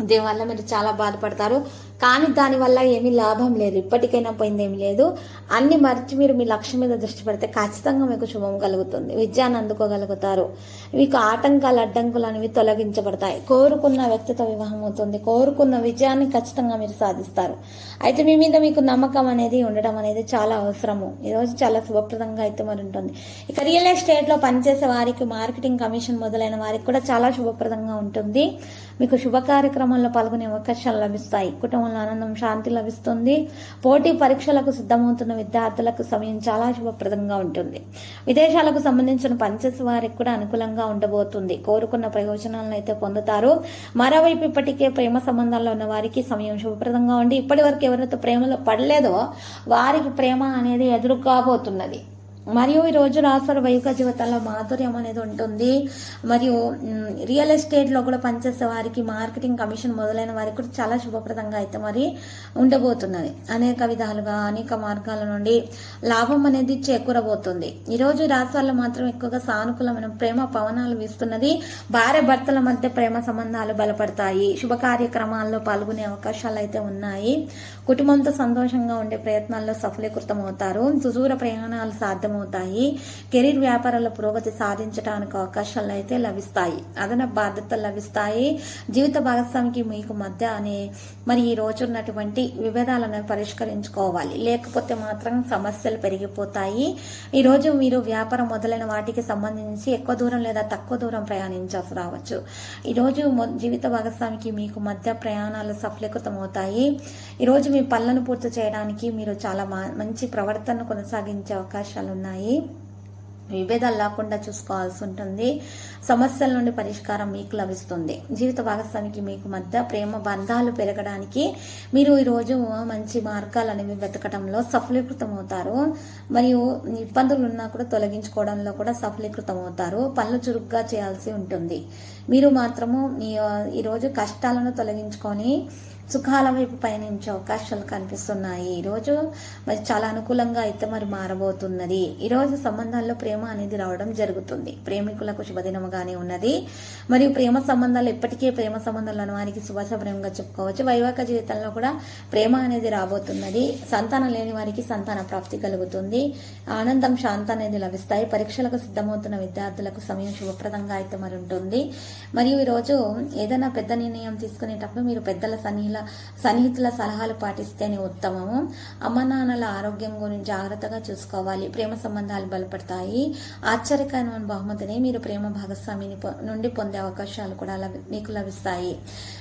దీనివల్ల మీరు చాలా బాధపడతారు? కానీ దానివల్ల ఏమీ లాభం లేదు. ఇప్పటికైనా పోయిందేమీ లేదు. అన్ని మర్చి మీరు మీ లక్ష్యం మీద దృష్టి పెడితే ఖచ్చితంగా మీకు శుభం కలుగుతుంది. విజయాన్ని అందుకోగలుగుతారు. మీకు ఆటంకాలు అడ్డంకులు అనేవి తొలగించబడతాయి. కోరుకున్న వ్యక్తితో వివాహం అవుతుంది. కోరుకున్న విజయాన్ని ఖచ్చితంగా మీరు సాధిస్తారు. అయితే మీ మీద మీకు నమ్మకం అనేది ఉండడం అనేది చాలా అవసరము. ఈరోజు చాలా శుభప్రదంగా అయితే మరి ఉంటుంది. ఇక రియల్ ఎస్టేట్లో పనిచేసే వారికి మార్కెటింగ్ కమిషన్ మొదలైన వారికి కూడా చాలా శుభప్రదంగా ఉంటుంది. మీకు శుభ కార్యక్రమంలో పాల్గొనే అవకాశాలు లభిస్తాయి. కుటుంబం కుటుంబంలో ఆనందం శాంతి లభిస్తుంది. పోటీ పరీక్షలకు సిద్ధమవుతున్న విద్యార్థులకు సమయం చాలా శుభప్రదంగా ఉంటుంది. విదేశాలకు సంబంధించిన పనిచేసే వారికి కూడా అనుకూలంగా ఉండబోతుంది. కోరుకున్న ప్రయోజనాలను అయితే పొందుతారు. మరోవైపు ఇప్పటికే ప్రేమ సంబంధాల్లో ఉన్న వారికి సమయం శుభప్రదంగా ఉండి ఇప్పటి వరకు ఎవరైతే ప్రేమలో పడలేదో వారికి ప్రేమ అనేది ఎదురు కాబోతున్నది మరియు ఈ రోజు రాష్ట్ర వైక జీవితంలో మాధుర్యం అనేది ఉంటుంది. మరియు రియల్ ఎస్టేట్లో కూడా పనిచేసే వారికి మార్కెటింగ్ కమిషన్ మొదలైన వారికి కూడా చాలా శుభప్రదంగా అయితే మరి ఉండబోతున్నది. అనేక విధాలుగా అనేక మార్గాల నుండి లాభం అనేది చేకూరబోతుంది. ఈరోజు రోజు రాష్ట్రాల్లో మాత్రం ఎక్కువగా సానుకూలమైన ప్రేమ పవనాలు వీస్తున్నది. భార్య భర్తల మధ్య ప్రేమ సంబంధాలు బలపడతాయి. శుభ కార్యక్రమాల్లో పాల్గొనే అవకాశాలు అయితే ఉన్నాయి. కుటుంబంతో సంతోషంగా ఉండే ప్రయత్నాల్లో సఫలీకృతం అవుతారు సుదూర ప్రయాణాలు సాధ్యం సాధ్యమవుతాయి కెరీర్ వ్యాపారాల పురోగతి సాధించడానికి అవకాశాలు అయితే లభిస్తాయి. అదనపు బాధ్యతలు లభిస్తాయి. జీవిత భాగస్వామికి మీకు మధ్య అనే మరి ఈ రోజు ఉన్నటువంటి విభేదాలను పరిష్కరించుకోవాలి. లేకపోతే మాత్రం సమస్యలు పెరిగిపోతాయి. ఈ రోజు మీరు వ్యాపారం మొదలైన వాటికి సంబంధించి ఎక్కువ దూరం లేదా తక్కువ దూరం ప్రయాణించాల్సి రావచ్చు. ఈ రోజు మొ- జీవిత భాగస్వామికి మీకు మధ్య ప్రయాణాలు సఫలీకృతం అవుతాయి ఈ రోజు మీ పనులను పూర్తి చేయడానికి మీరు చాలా మంచి ప్రవర్తన కొనసాగించే అవకాశాలు ఉన్నాయి ఉన్నాయి. విభేదాలు లేకుండా చూసుకోవాల్సి ఉంటుంది. సమస్యల నుండి పరిష్కారం మీకు లభిస్తుంది. జీవిత భాగస్వామికి మీకు మధ్య ప్రేమ బంధాలు పెరగడానికి మీరు ఈరోజు మంచి మార్గాలు అనేవి వెతకడంలో సఫలీకృతం అవుతారు మరియు ఇబ్బందులు ఉన్నా కూడా తొలగించుకోవడంలో కూడా సఫలీకృతం అవుతారు పనులు చురుగ్గా చేయాల్సి ఉంటుంది. మీరు మాత్రము ఈరోజు కష్టాలను తొలగించుకొని సుఖాల వైపు పయనించే అవకాశాలు కనిపిస్తున్నాయి. ఈరోజు మరి చాలా అనుకూలంగా అయితే మరి మారబోతున్నది. ఈరోజు సంబంధాల్లో ప్రేమ అనేది రావడం జరుగుతుంది. ప్రేమికులకు శుభదినముగానే ఉన్నది. మరియు ప్రేమ సంబంధాలు ఇప్పటికే ప్రేమ సంబంధాలు అనువానికి వారికి చెప్పుకోవచ్చు. వైవాహిక జీవితంలో కూడా ప్రేమ అనేది రాబోతున్నది. సంతానం లేని వారికి సంతాన ప్రాప్తి కలుగుతుంది. ఆనందం శాంత అనేది లభిస్తాయి. పరీక్షలకు సిద్ధమవుతున్న విద్యార్థులకు సమయం శుభప్రదంగా అయితే మరి ఉంటుంది. మరియు ఈరోజు ఏదైనా పెద్ద నిర్ణయం తీసుకునేటప్పుడు మీరు పెద్దల సన్నిహితులు సన్నిహితుల సలహాలు పాటిస్తేనే ఉత్తమము. అమ్మ నాన్నల ఆరోగ్యం గురించి జాగ్రత్తగా చూసుకోవాలి. ప్రేమ సంబంధాలు బలపడతాయి. ఆశ్చర్యకరమైన బహుమతిని మీరు ప్రేమ భాగస్వామిని పొ- నుండి పొందే అవకాశాలు కూడా లభి- మీకు లభిస్తాయి.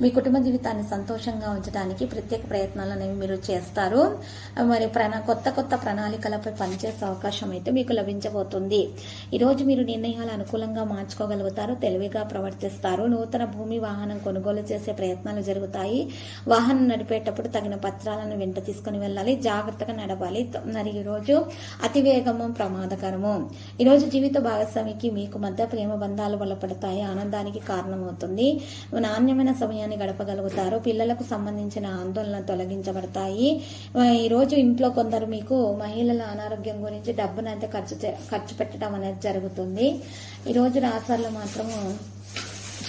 మీ కుటుంబ జీవితాన్ని సంతోషంగా ఉంచడానికి ప్రత్యేక ప్రయత్నాలు అనేవి మీరు చేస్తారు. మరి ప్రణా కొత్త కొత్త ప్రణాళికలపై పనిచేసే అవకాశం అయితే మీకు లభించబోతుంది. ఈరోజు మీరు నిర్ణయాలు అనుకూలంగా మార్చుకోగలుగుతారు తెలివిగా ప్రవర్తిస్తారు. నూతన భూమి వాహనం కొనుగోలు చేసే ప్రయత్నాలు జరుగుతాయి. వాహనం నడిపేటప్పుడు తగిన పత్రాలను వెంట తీసుకుని వెళ్ళాలి. జాగ్రత్తగా నడవాలి. మరి ఈరోజు అతివేగము ప్రమాదకరము. ఈరోజు జీవిత భాగస్వామికి మీకు మధ్య ప్రేమ బంధాలు బలపడతాయి. ఆనందానికి కారణమవుతుంది. నాణ్యమైన సమయాన్ని గడపగలుగుతారు. పిల్లలకు సంబంధించిన ఆందోళన తొలగించబడతాయి. ఈరోజు ఇంట్లో కొందరు మీకు మహిళల అనారోగ్యం గురించి డబ్బునైతే అయితే ఖర్చు చే- ఖర్చు పెట్టడం అనేది జరుగుతుంది. ఈరోజు రాష్ట్రాల్లో మాత్రము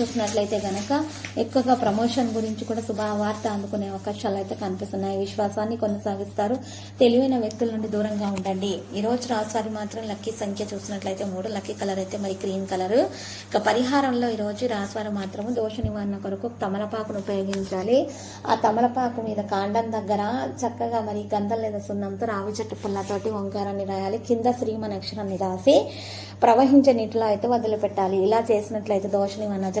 చూసినట్లయితే గనక ఎక్కువగా ప్రమోషన్ గురించి కూడా శుభవార్త అందుకునే అవకాశాలు అయితే కనిపిస్తున్నాయి. విశ్వాసాన్ని కొనసాగిస్తారు. తెలివైన వ్యక్తుల నుండి దూరంగా ఉండండి. ఈ రోజు రాశివారి మాత్రం లక్కీ సంఖ్య చూసినట్లయితే మూడు లక్కీ కలర్ అయితే మరి గ్రీన్ కలర్. ఇక పరిహారంలో ఈ రోజు రాశివారు మాత్రము దోష నివారణ కొరకు తమలపాకును ఉపయోగించాలి. ఆ తమలపాకు మీద కాండం దగ్గర చక్కగా మరి గంధం లేదా సున్నంతో రావి చెట్టు పుల్లతోటి ఓంకారాన్ని రాయాలి. కింద శ్రీమన్ అక్షరాన్ని రాసి ప్రవహించే నీటిలో అయితే వదిలిపెట్టాలి. ఇలా చేసినట్లయితే దోష నివారణ